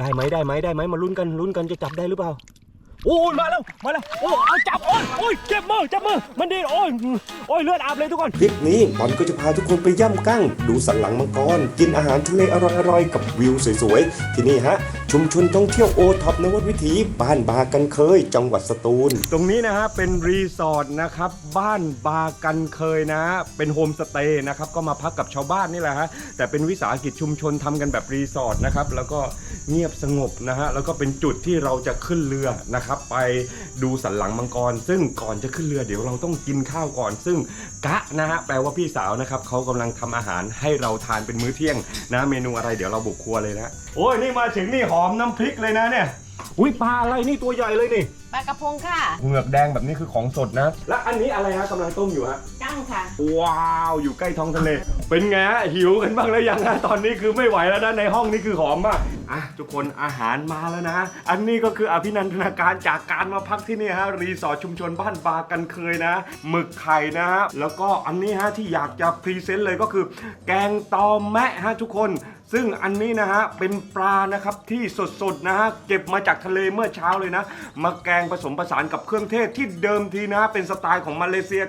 ได้ไหมได้ไหมได้ไหมมาลุ้นกันลุ้นกันจะจับได้หรือเปล่าโอ้ยมาแล้วมาแล้วโอ้เอาจับโอ้ยโอ้ยเจ็บมือจับมือมันดีโอ้ยโอ้ยเลือดอาบเลยทุกคนคลิปนี้บอลก็จะพาทุกคนไปย่ำกั้ง ดูสันหลังมังกร กินอาหารทะเลอร่อยๆกับวิวสวยๆที่นี่ฮะ ชุมชนท่องเที่ยวโอท็อปนวัดวิถีบ้านบากันเคย จังหวัดสตูล ตรงนี้นะฮะเป็นรีสอร์ทนะครับบ้านบากันเคยนะ เป็นโฮมสเตย์นะครับก็มาพักกับชาวบ้านนี่แหละฮะแต่เป็นวิสาหกิจชุมชนทำกันแบบรีสอร์ทนะครับแล้วก็เงียบสงบนะฮะแล้วก็เป็นจุดที่เราจะขึ้นเรือนะครับไปดูสันหลังมังกร ซึ่งก่อนจะขึ้นเรือเดี๋ยวเราต้องกินข้าวก่อน ซึ่งกะนะฮะแปลว่าพี่สาวนะครับเขากำลังทำอาหารให้เราทานเป็นมื้อเที่ยงนะเมนูอะไรเดี๋ยวเราบุกครัวเลยนะโอ้ยนี่มาถึงนี่หอมน้ำพริกเลยนะเนี่ย อุ้ยปลาอะไรนี่ตัวใหญ่เลยนี่ปลากระพงค่ะเหงือกแดงแบบนี้คือของสดนะ และอันนี้อะไรฮะกำลังต้มอยู่ฮะ กั้งค่ะ ว้าวอยู่ใกล้ท้องทะเล เป็นไงฮะหิวกันบ้างแล้วยังฮะตอนนี้คือไม่ไหวแล้วนะในห้องนี่คือหอมมากอะทุกคนอาหารมาแล้วนะ อันนี้ก็คืออภินันทนาการจากการมาพักที่นี่ฮะรีสอร์ทชุมชนบ้านบากันเคยนะหมึกไข่นะฮะแล้วก็อันนี้ฮะที่อยากจะพรีเซนต์เลยก็คือ แกงตอแมะฮะทุกคน ซึ่งอันนี้นะฮะเป็นปลานะครับที่สดๆนะฮะเก็บมาจากทะเลเมื่อเช้าเลยนะ มาแกงผสมผสานกับเครื่องเทศที่เดิมทีนะเป็นสไตล์ของมาเลเซีย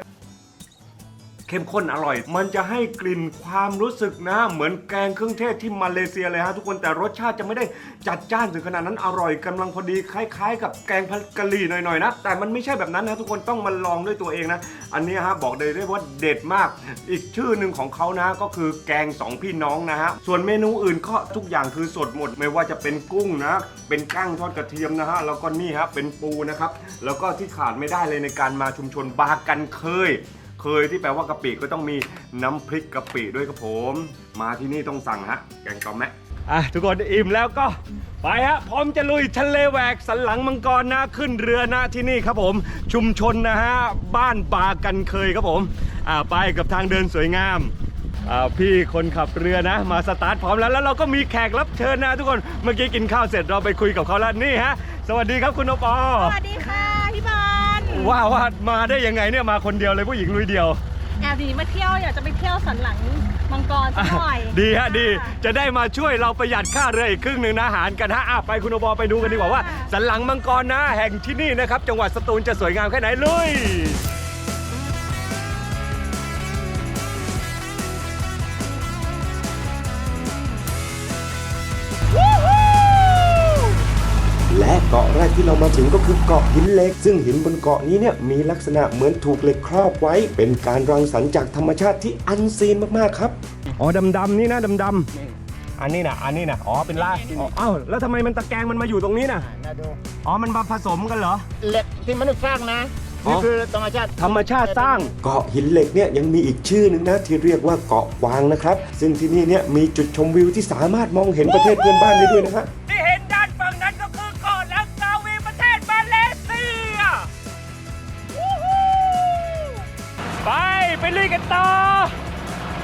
เข้มข้นอร่อย มันจะให้กลิ่นความรู้สึกนะ เหมือนแกงเครื่องเทศที่มาเลเซียเลยฮะทุกคนแต่รสชาติจะไม่ได้จัดจ้านถึงขนาดนั้นอร่อยกำลังพอดีคล้ายๆ กับแกงผัดกะหรี่หน่อยๆนะแต่มันไม่ใช่แบบนั้นนะทุกคนต้องมาลองด้วยตัวเองนะ อันนี้ฮะบอกเลยได้ว่าเด็ดมาก อีกชื่อหนึ่งของเขานะก็คือแกงสองพี่น้องนะฮะส่วนเมนูอื่นก็ทุกอย่างคือสดหมด ไม่ว่าจะเป็นกุ้งนะเป็นกั้งทอดกระเทียมนะฮะแล้วก็นี่ฮะเป็นปูนะครับแล้วก็ที่ขาดไม่ได้เลยในการมาชุมชนบากันเคย เคยที่แปลว่ากะปิก็ต้องมีน้ำพริกกะปิด้วยครับผม มาที่นี่ต้องสั่งฮะ แกงตอมแมะอะทุกคนอิ่มแล้วก็ไปฮะพร้อมจะลุยทะเลแหวกสันหลังมังกรนะขึ้นเรือนะที่นี่ครับผม ชุมชนนะฮะบ้านบากันเคยครับผมอ่าไปกับทางเดินสวยงามอ่าพี่คนขับเรือนะ มาสตาร์ทพร้อมแล้วแล้วเราก็มีแขกรับเชิญนะ ทุกคนเมื่อกี้กินข้าวเสร็จเราไปคุยกับเขาแล้วนี่ฮะ สวัสดีครับคุณโอปอ สวัสดีค่ะพี่บอล ว่าว่ามาได้ยังไงเนี่ยมาคนเดียวเลยผู้หญิงลุยเดียว แอบดีมาเที่ยวอยากจะไปเที่ยวสันหลังมังกรสักหน่อยดีฮะดีจะได้มาช่วยเราประหยัดค่าเรืออีกครึ่งหนึ่งนะอาหารกันฮะอะไปคุณโอบอไปดูกันดีกว่าว่า สันหลังมังกรนะแห่งที่นี่นะครับ จังหวัดสตูลจะสวยงามแค่ไหนลุย และเกาะแรกที่เรามาถึงก็คือเกาะหินเหล็ก ซึ่งหินบนเกาะนี้เนี่ยมีลักษณะเหมือนถูกเหล็กครอบไว้ เป็นการรังสรรค์จากธรรมชาติที่อันซีนมากๆครับอ๋อดำๆนี่นะดำๆอันนี้นะอันนี้นะอ๋อเป็นลายอ๋ออ้าวแล้วทำไมมันตะแกรงมันมาอยู่ตรงนี้นะนะดูอ๋อมันมาผสมกันเหรอ เหล็กที่มนุษย์สร้างนะอ๋อนี่คือธรรมชาติธรรมชาติสร้างเกาะหินเหล็กเนี่ยยังมีอีกชื่อหนึ่งนะที่เรียกว่าเกาะกวางนะครับ ซึ่งที่นี่เนี่ยมีจุดชมวิวที่สามารถมองเห็นประเทศเพื่อนบ้านได้ด้วยนะฮะ ไปลุยกันต่อ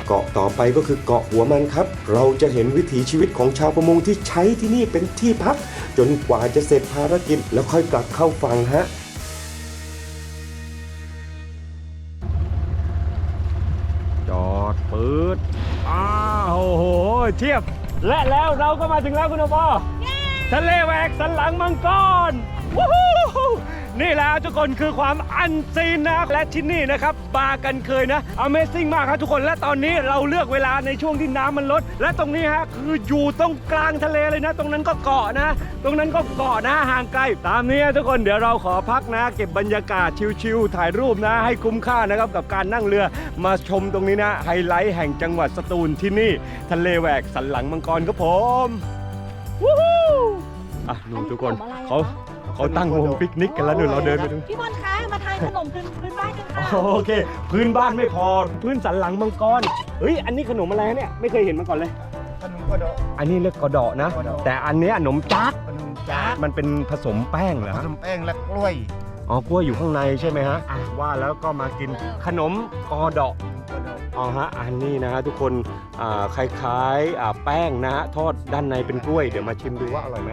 เกาะต่อไปก็คือเกาะหัวมันครับ เราจะเห็นวิถีชีวิตของชาวประมงที่ใช้ที่นี่เป็นที่พัก จนกว่าจะเสร็จภารกิจแล้วค่อยกลับเข้าฝั่งฮะจอดปืดอ้าวโอ้โห เทียบ และแล้วเราก็มาถึงแล้วคุณอปอทะเลแหวกสันหลังมังกรวู้ฮู้ นี่แหละทุกคนคือความอันซีนนะและที่นี่นะครับบากันเคยนะ Amazing มากครับทุกคนและตอนนี้เราเลือกเวลาในช่วงที่น้ำมันลด และตรงนี้ฮะคืออยู่ตรงกลางทะเลเลยนะ ตรงนั้นก็เกาะนะ ตรงนั้นก็เกาะนะห่างไกล ตามนี้ทุกคนเดี๋ยวเราขอพักนะ เก็บบรรยากาศชิลๆถ่ายรูปนะ ให้คุ้มค่านะครับกับการนั่งเรือมาชมตรงนี้นะไฮไลท์แห่งจังหวัดสตูลที่นี่ ทะเลแหวกสันหลังมังกรครับผมวู้ฮู้อะดูทุกคนเขา เขาตั้งวงปิกนิกกันแล้วเดี๋ยวเราเดินไปดูพี่บอลคะมาทานขนมพื้นพื้นบ้านกันค่ะโอเค พื้นบ้านไม่พอ พื้นสันหลังมังกรเฮ้ยอันนี้ขนมอะไรเนี่ยไม่เคยเห็นมาก่อนเลย ขนมกระโดดอันนี้เรียกกระเดาะนะกระเดาะแต่อันเนี้ยขนมจักขนมจ้ามันเป็นผสมแป้งเหรอผฮะสมแป้งและกล้วยอ๋อกล้วยอยู่ข้างในใช่ไหมฮะอะว่าแล้วก็มากินขนมกอเดาะกระโดดอ๋อฮะ อันนี้นะฮะทุกคนอ่าคล้ายๆอ่าแป้งนะฮะทอดด้านในเป็นกล้วย เดี๋ยวมาชิมดูว่าอร่อยไหม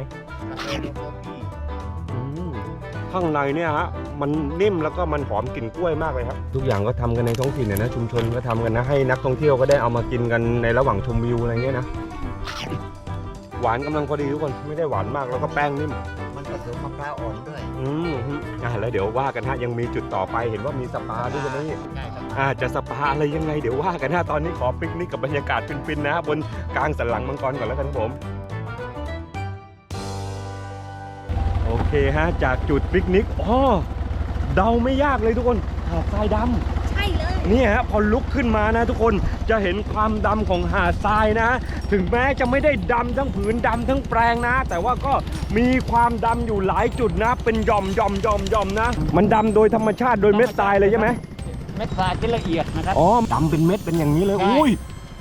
ข้างในเนี่ยฮะมันนิ่มแล้วก็มันหอมกลิ่นกล้วยมากเลยครับ ทุกอย่างก็ทำกันในท้องถิ่นเนี่ยนะชุมชนก็ทำกันนะให้นักท่องเที่ยวก็ได้เอามากินกันในระหว่างชมวิวอะไรเงี้ยนะหวานกำลังพอดีทุกคนไม่ได้หวานมากแล้วก็แป้งนิ่ม มันผสมมะพร้าวอ่อนด้วย อืมฮึอะแล้วเดี๋ยวว่ากันฮะยังมีจุดต่อไปเห็นว่ามีสปาด้วยใช่ไหมพี่ใช่ครับอ่าจะสปาอะไรยังไงเดี๋ยวว่ากันฮะตอนนี้ขอปิกนิกกับบรรยากาศฟินๆนะบนกลางสันหลังมังกรก่อนแล้วกันครับผม ฮะ จากจุดปิกนิกอ๋อเดาไม่ยากเลยทุกคนหาดทรายดำใช่เลยเนี่ยฮะพอลุกขึ้นมานะทุกคนจะเห็นความดำของหาดทรายนะ ถึงแม้จะไม่ได้ดำทั้งผืนดำทั้งแปลงนะ แต่ว่าก็มีความดำอยู่หลายจุดนะ เป็นหย่อมหย่อมหย่อมหย่อมนะ มันดำโดยธรรมชาติโดยเม็ดทรายเลยใช่ไหมเม็ดทรายที่ละเอียดนะครับอ๋อดำเป็นเม็ดเป็นอย่างนี้เลยใช่อุ้ย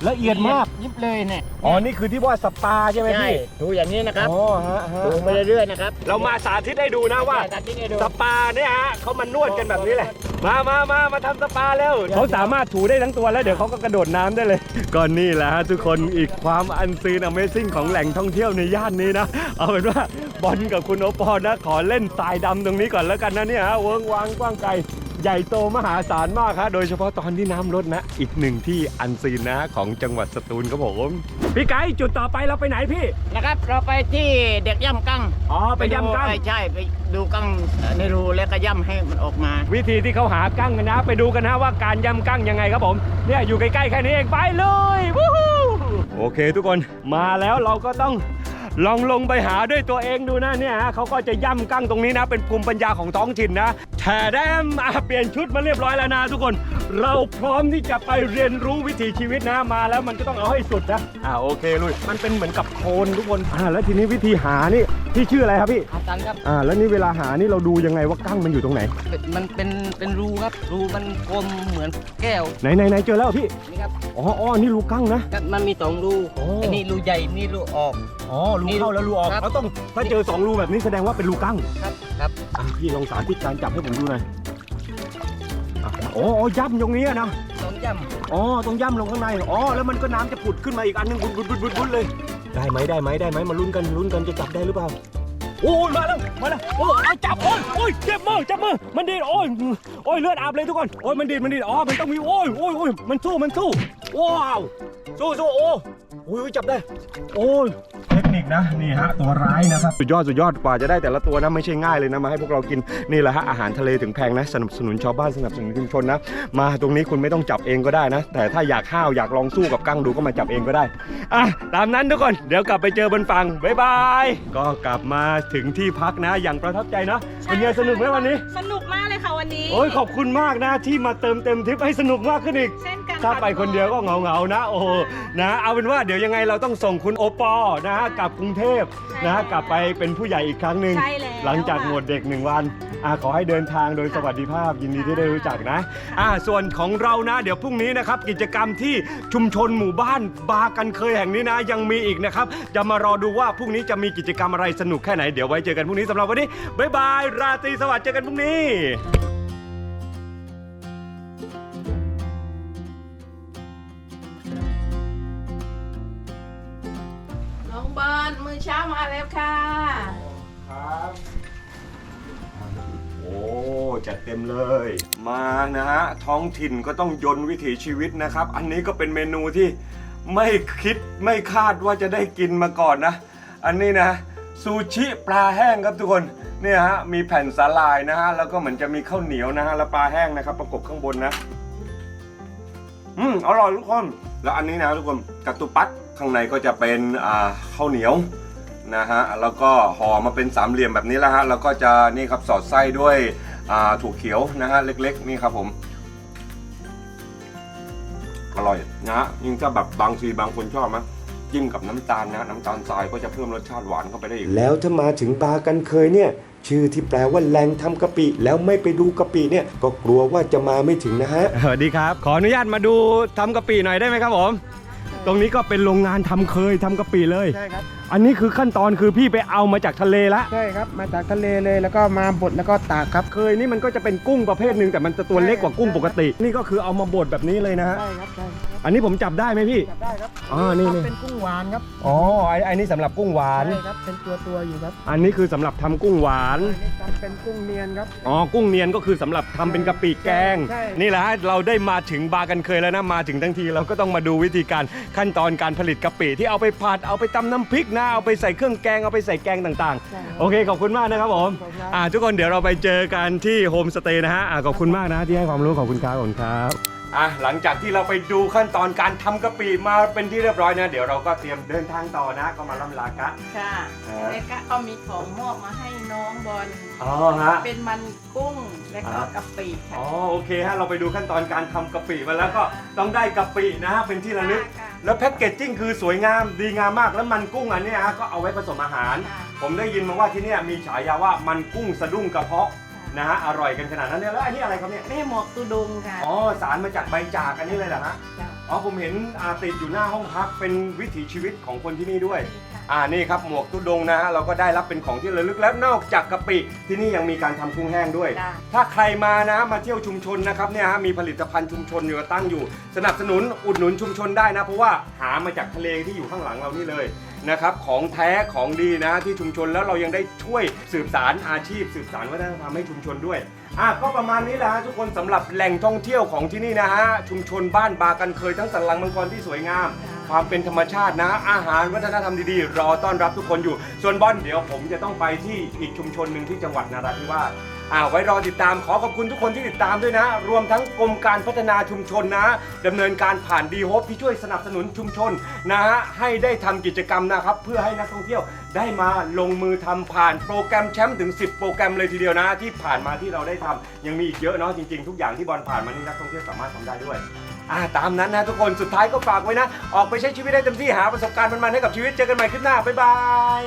ละเอียดมากยิบเลยเนี่ย อ๋อนี่คือที่ว่าสปาใช่ไหมใช่พี่ดูอย่างนี้นะครับอ๋อฮะฮะดูไปเรื่อยๆนะครับเรามาสาธิตให้ดูนะว่าใช่ครับที่นี่ดูสปาเนี่ยฮะเขามานวดกันแบบนี้แหละ มามามามาทำสปาแล้วเขาสามารถถูได้ทั้งตัวแล้วเดี๋ยวเขาก็กระโดดน้ำได้เลย ก็นี่แหละฮะทุกคนอีกความอันซีนอเมซิ่งของแหล่งท่องเที่ยวในย่านนี้นะ เอาเป็นว่าบอลกับคุณโอปอลนะ ขอเล่นทรายดำตรงนี้ก่อนแล้วกันนะเนี่ยฮะเวิงวางกว้างไกล ใหญ่โตมหาศาลมากฮะโดยเฉพาะตอนที่น้ำลดนะ อีกหนึ่งที่อันซีนนะของจังหวัดสตูลครับผมพี่ไก่จุดต่อไปเราไปไหนพี่ นะครับ เราไปที่เด็กย่ำกั้งอ๋อไปย่ำกั้ง ดูใช่ไปดูกั้งในรูแล้วก็ย่ำให้มันออกมา วิธีที่เขาหากั้งกันนะ ไปดูกันนะว่าการยำกั้งยังไงครับผมเนี่ยอยู่ใกล้ๆแค่นี้เองไปเลยวู้ฮู้โอเค ทุกคนมาแล้วเราก็ต้อง ลองลงไปหาด้วยตัวเองดูนะเนี่ยฮะเขาก็จะย่ำกั้งตรงนี้นะ เป็นภูมิปัญญาของท้องถิ่นนะแฉแดมอะเปลี่ยนชุดมาเรียบร้อยแล้วนะทุกคน เราพร้อมที่จะไปเรียนรู้วิถีชีวิตนะมาแล้วมันก็ต้องเอาให้สุดนะอ่าโอเคลุยมันเป็นเหมือนกับโคลนทุกคนอ่าแล้วทีนี้วิธีหานี่พี่ชื่ออะไรครับพี่อาจารย์ครับ อ่าแล้วนี่เวลาหานี่เราดูยังไงว่ากั้งมันอยู่ตรงไหน เป็นมันเป็นเป็นรูครับ รูมันกลมเหมือนแก้วไหนไหนไหนเจอแล้วพี่นี่ครับอ๋ออ๋อนี่รูกั้งนะก็มันมีสองรูโอ้อันนี้รูใหญ่นี่รูออก อ๋อรูเข้าแล้วรูออกครับเขาต้องถ้าเจอสองรูแบบนี้แสดงว่าเป็นรูกั้งครับครับอะพี่ลองสาธิตการจับให้ผมดูหน่อยอะอ๋ออ๋อย่ำตรงนี้อะนะสองย่อ๋อตรงย่ำลงข้างในอ๋อแล้วมันก็น้ำจะผุดขึ้นมาอีกอันหนึงบุดบุดบุดบุดบุดเลย ได้ไหมได้ไหมได้ไหมมาลุ้นกันลุ้นกันจะจับได้หรือเปล่าโอ้ยมาแล้วมาแล้วโอ้ยเอาจับโอ้ยโอ้ยเจ็บมือเจ็บมือมันดีดโอ้ยโอ้ยเลือดอาบเลยทุกคนโอ้ยมันดีดมันดีดอ๋อมันต้องมีโอ้ยโอ้ยโอ้ยมันสู้มันสู้ว้าวสู้สู้โอ้โอ้ยจับได้ โอ้ยเทค นิคนะนี่ฮะตัวร้ายนะครับสุดยอดสุดยอดกว่าจะได้แต่ละตัวนะไม่ใช่ง่ายเลยนะมาให้พวกเรากินนี่แหละฮะอาหารทะเลถึงแพงนะสนับสนุนชาวบ้านสนับสนุนชุมชนนะมาตรงนี้คุณไม่ต้องจับเองก็ได้นะ แต่ถ้าอยากห้าวอยากลองสู้กับกั้งดูก็มาจับเองก็ได้อะตามนั้นทุกคนเดี๋ยวกลับไปเจอบนฝั่งบ๊ายบายก็กลับมาถึงที่พักนะ อย่างประทับใจนะเป็นไงสนุกไหมวันนี้ สนุกมากเลยค่ะวันนี้โอ้ยขอบคุณมากนะที่มาเติมเต็มทริปให้สนุกมากขึ้นอีกเช่นกัน ถ้าค่ะไปคนเดียวก็เหงาเหงาๆนะ โอ้โหนะเอาเป็นว่าเดี๋ยวยังไงเราต้องส่งคุณโอปอล์นะกลับกรุงเทพนะกลับไปเป็นผู้ใหญ่อีกครั้งหนึ่งใช่แล้ว หลังจากหมดเด็กหนึ่งวันอะขอให้เดินทางโดยสวัสดิภาพยินดีที่ได้รู้จักนะอะส่วนของเรานะ เดี๋ยวพรุ่งนี้นะครับกิจกรรมที่ชุมชนหมู่บ้านบากันเคยแห่งนี้นะ ยังมีอีกนะครับจะมารอดูว่าพรุ่งนี้จะมีกิจกรรมอะไรสนุกแค่ไหนเดี๋ยวไว้เจอกันพรุ่งนี้สำหรับวันนี้บ๊ายบายราตรีสวัสดิ์เจอกันพรุ่งนี้น้ เช้ามาแล้วค่ะ ครับ โอ้ จัดเต็มเลย มานะฮะ ท้องถิ่นก็ต้องยนต์วิถีชีวิตนะครับ อันนี้ก็เป็นเมนูที่ไม่คิดไม่คาดว่าจะได้กินมาก่อนนะ อันนี้นะ ซูชิปลาแห้งครับทุกคน เนี่ยฮะ มีแผ่นสาลายนะฮะ แล้วก็เหมือนจะมีข้าวเหนียวนะฮะ แล้วปลาแห้งนะครับ ประกบข้างบนนะ อืม อร่อยทุกคน แล้วอันนี้นะทุกคนกัตตุปัตข้างในก็จะเป็นอ่าข้าวเหนียว นะฮะแล้วก็ห่อมาเป็นสามเหลี่ยมแบบนี้แล้วฮะแล้วก็จะนี่ครับสอดไส้ด้วยอ่าถั่วเขียวนะฮะเล็กๆนี่ครับผมอร่อยนะฮะยิ่งถ้าแบบบางทีบางคนชอบนะจิ้มกับน้ำตาลนะน้ำตาลทรายก็จะเพิ่มรสชาติหวานเข้าไปได้อีกแล้วถ้ามาถึงบากันเคยเนี่ย ชื่อที่แปลว่าแหล่งทำกะปิแล้วไม่ไปดูกะปิเนี่ยก็กลัวว่าจะมาไม่ถึงนะฮะสวัสดีครับ ขออนุญาตมาดูทำกะปิหน่อยได้ไหมครับผม ตรงนี้ก็เป็นโรงงานทำเคยทำกะปิเลยใช่ครับ อันนี้คือขั้นตอนคือพี่ไปเอามาจากทะเลละใช่ครับ มาจากทะเลเลยแล้วก็มาบดแล้วก็ตากครับ เคยนี่มันก็จะเป็นกุ้งประเภทหนึ่งแต่มันจะตัวเล็กกว่ากุ้งปกติ นี่ก็คือเอามาบดแบบนี้เลยนะฮะใช่ครับใช่ครับอันนี้ผมจับได้ไหมพี่ จับได้ครับอ๋อนี่นี่ทำเป็นกุ้งหวานครับอ๋อไอ้ไอ้นี่สำหรับกุ้งหวาน ใช่ครับเป็นตัวตัวๆอยู่ครับอันนี้คือสำหรับทำกุ้งหวาน อันนี้ทำเป็นกุ้งเนียนครับ อ๋อ กุ้งเนียนก็คือสำหรับทำเป็นกะปิแกง ใช่ นี่แหละฮะเราได้มาถึงบาร์กันเคยแล้วนะ มาถึงทั้งทีเราก็ต้องมาดูวิธีการขั้นตอนการผลิตกะปิที่เอาไปผัดเอาไปตำน้ำพริกนะเอาไปใส่เครื่องแกงเอาไปใส่แกงต่างๆ โอเคขอบคุณมากนะครับผมขอบคุณครับอ่าทุกคนเดี๋ยวเราไปเจอกันที่โฮมสเตย์นะฮะอ่าขอบคุณมากนะที่ให้ความรู้ขอบคุณครับขอบคุณครับอะหลังจากที่เราไปดูขั้นตอนการทำกะปิมาเป็นที่เรียบร้อยนะ เดี๋ยวเราก็เตรียมเดินทางต่อนะ ก็มาล่ำลากะ ค่ะครับ แล้วก็เขามีของมอบมาให้น้องบอลอ๋อฮะ เป็นมันกุ้งและก็อ่ากะปิค่ะ อ๋อโอเคฮะเราไปดูขั้นตอนการทำกะปิมาแล้วก็ต้องได้กะปินะฮะเป็นที่ระลึก ค่ะ แล้วแพ็กเกจจิ้งคือสวยงามดีงามมากแล้วมันกุ้งอันเนี้ยฮะก็เอาไว้ผสมอาหาร ค่ะ ผมได้ยินมาว่าที่เนี่ยมีฉายาว่ามันกุ้งสะดุ้งกระเพาะนะฮะอร่อยกันขนาดนั้นเนี่ยแล้วอันนี้อะไรครับเนี่ยแม่หมวกตุดงค่ะอ๋อสารมาจากใบจากอันนี้เลยเหรอฮะจ้ะอ๋อผมเห็นอ่าติดอยู่หน้าห้องพักเป็นวิถีชีวิตของคนที่นี่ด้วยนี่ค่ะ อ่านี่ครับหมวกตุดงนะฮะเราก็ได้รับเป็นของที่ระลึกแล้วนอกจากกะปิที่นี่ยังมีการทำกุ้งแห้งด้วย จ้ะ ถ้าใครมานะมาเที่ยวชุมชนนะครับเนี่ยฮะมีผลิตภัณฑ์ชุมชนอยู่ตั้งอยู่ สนับสนุนอุดหนุนชุมชนได้นะ เพราะว่าหามาจากทะเลที่อยู่ข้างหลังเรานี่เลยนะครับของแท้ของดีนะ ที่ชุมชนแล้วเรายังได้ช่วยสืบสารอาชีพ สืบสารวัฒนธรรมให้ชุมชนด้วยอะก็ประมาณนี้แหละฮะทุกคนสำหรับแหล่งท่องเที่ยวของที่นี่นะฮะชุมชนบ้านบากันเคยทั้งสันหลังมังกรที่สวยงาม ค ความเป็นธรรมชาตินะ อาหารวัฒนธรรมดีๆ รอต้อนรับทุกคนอยู่ ส่วนบอลเดี๋ยวผมจะต้องไปที่อีกชุมชนหนึ่งที่จังหวัดนราธิวาสอ่าไว้รอติดตามขอขอบคุณทุกคนที่ติดตามด้วยนะ รวมทั้งกรมการพัฒนาชุมชนนะดำเนินการผ่านดีโฮปที่ช่วยสนับสนุนชุมชนนะฮะให้ได้ทำกิจกรรมนะครับ เพื่อให้นักท่องเที่ยวได้มาลงมือทำผ่านโปรแกรมแชมป์ถึง 10 โปรแกรมเลยทีเดียวนะ ที่ผ่านมาที่เราได้ทำยังมีอีกเยอะเนาะจริงๆ ทุกอย่างที่บอลผ่านมานี่นักท่องเที่ยวสามารถทำได้ด้วย อ่าตามนั้นนะทุกคนสุดท้ายก็ฝากไว้นะ ออกไปใช้ชีวิตได้เต็มที่หาประสบการณ์มันๆให้กับชีวิตเจอกันใหม่คลิปหน้าบ๊ายบาย